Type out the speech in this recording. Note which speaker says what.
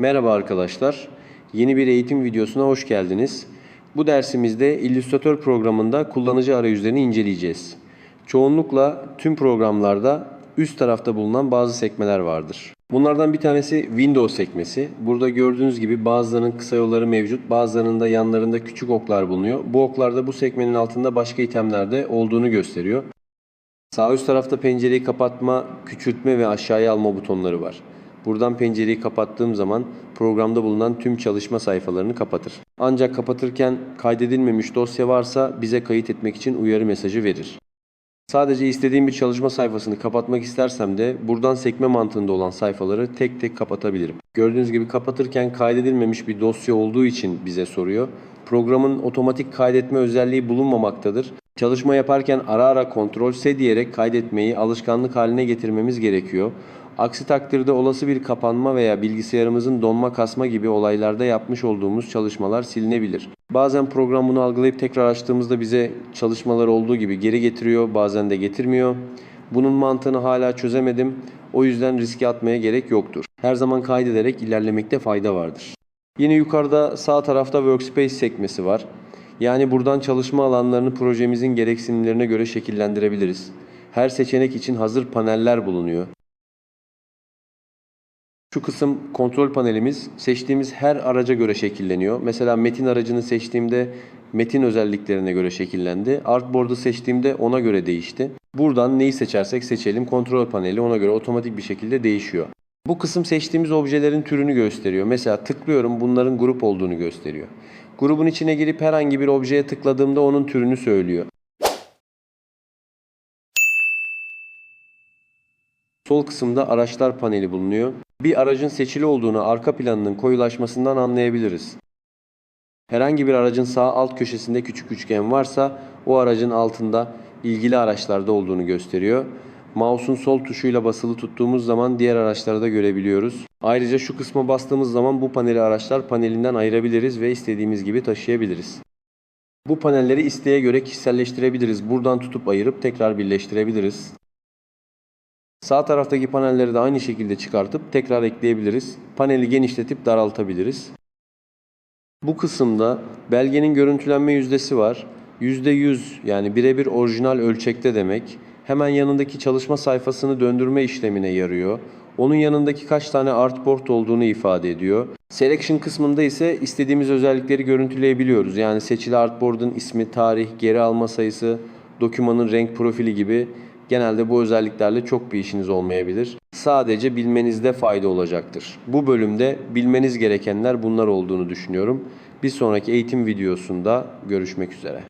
Speaker 1: Merhaba arkadaşlar. Yeni bir eğitim videosuna hoş geldiniz. Bu dersimizde Illustrator programında kullanıcı arayüzlerini inceleyeceğiz. Çoğunlukla tüm programlarda üst tarafta bulunan bazı sekmeler vardır. Bunlardan bir tanesi Windows sekmesi. Burada gördüğünüz gibi bazılarının kısa yolları mevcut, bazılarının da yanlarında küçük oklar bulunuyor. Bu oklarda bu sekmenin altında başka itemler de olduğunu gösteriyor. Sağ üst tarafta pencereyi kapatma, küçültme ve aşağıya alma butonları var. Buradan pencereyi kapattığım zaman programda bulunan tüm çalışma sayfalarını kapatır. Ancak kapatırken kaydedilmemiş dosya varsa bize kayıt etmek için uyarı mesajı verir. Sadece istediğim bir çalışma sayfasını kapatmak istersem de buradan sekme mantığında olan sayfaları tek tek kapatabilirim. Gördüğünüz gibi kapatırken kaydedilmemiş bir dosya olduğu için bize soruyor. Programın otomatik kaydetme özelliği bulunmamaktadır. Çalışma yaparken ara ara Ctrl S diyerek kaydetmeyi alışkanlık haline getirmemiz gerekiyor. Aksi takdirde olası bir kapanma veya bilgisayarımızın donma kasma gibi olaylarda yapmış olduğumuz çalışmalar silinebilir. Bazen program bunu algılayıp tekrar açtığımızda bize çalışmalar olduğu gibi geri getiriyor, bazen de getirmiyor. Bunun mantığını hala çözemedim. O yüzden riske atmaya gerek yoktur. Her zaman kaydederek ilerlemekte fayda vardır. Yine yukarıda sağ tarafta Workspace sekmesi var. Yani buradan çalışma alanlarını projemizin gereksinimlerine göre şekillendirebiliriz. Her seçenek için hazır paneller bulunuyor. Şu kısım kontrol panelimiz seçtiğimiz her araca göre şekilleniyor. Mesela metin aracını seçtiğimde metin özelliklerine göre şekillendi. Artboard'u seçtiğimde ona göre değişti. Buradan neyi seçersek seçelim kontrol paneli ona göre otomatik bir şekilde değişiyor. Bu kısım seçtiğimiz objelerin türünü gösteriyor. Mesela tıklıyorum bunların grup olduğunu gösteriyor. Grubun içine girip herhangi bir objeye tıkladığımda onun türünü söylüyor. Sol kısımda araçlar paneli bulunuyor. Bir aracın seçili olduğunu arka planının koyulaşmasından anlayabiliriz. Herhangi bir aracın sağ alt köşesinde küçük üçgen varsa o aracın altında ilgili araçlarda olduğunu gösteriyor. Mouse'un sol tuşuyla basılı tuttuğumuz zaman diğer araçları da görebiliyoruz. Ayrıca şu kısma bastığımız zaman bu paneli araçlar panelinden ayırabiliriz ve istediğimiz gibi taşıyabiliriz. Bu panelleri isteğe göre kişiselleştirebiliriz. Buradan tutup ayırıp tekrar birleştirebiliriz. Sağ taraftaki panelleri de aynı şekilde çıkartıp tekrar ekleyebiliriz. Paneli genişletip daraltabiliriz. Bu kısımda belgenin görüntülenme yüzdesi var. %100 yani birebir orijinal ölçekte demek. Hemen yanındaki çalışma sayfasını döndürme işlemine yarıyor. Onun yanındaki kaç tane artboard olduğunu ifade ediyor. Selection kısmında ise istediğimiz özellikleri görüntüleyebiliyoruz. Yani seçili artboard'un ismi, tarih, geri alma sayısı, dokümanın renk profili gibi Genelde bu özelliklerle çok bir işiniz olmayabilir. Sadece bilmenizde fayda olacaktır. Bu bölümde bilmeniz gerekenler bunlar olduğunu düşünüyorum. Bir sonraki eğitim videosunda görüşmek üzere.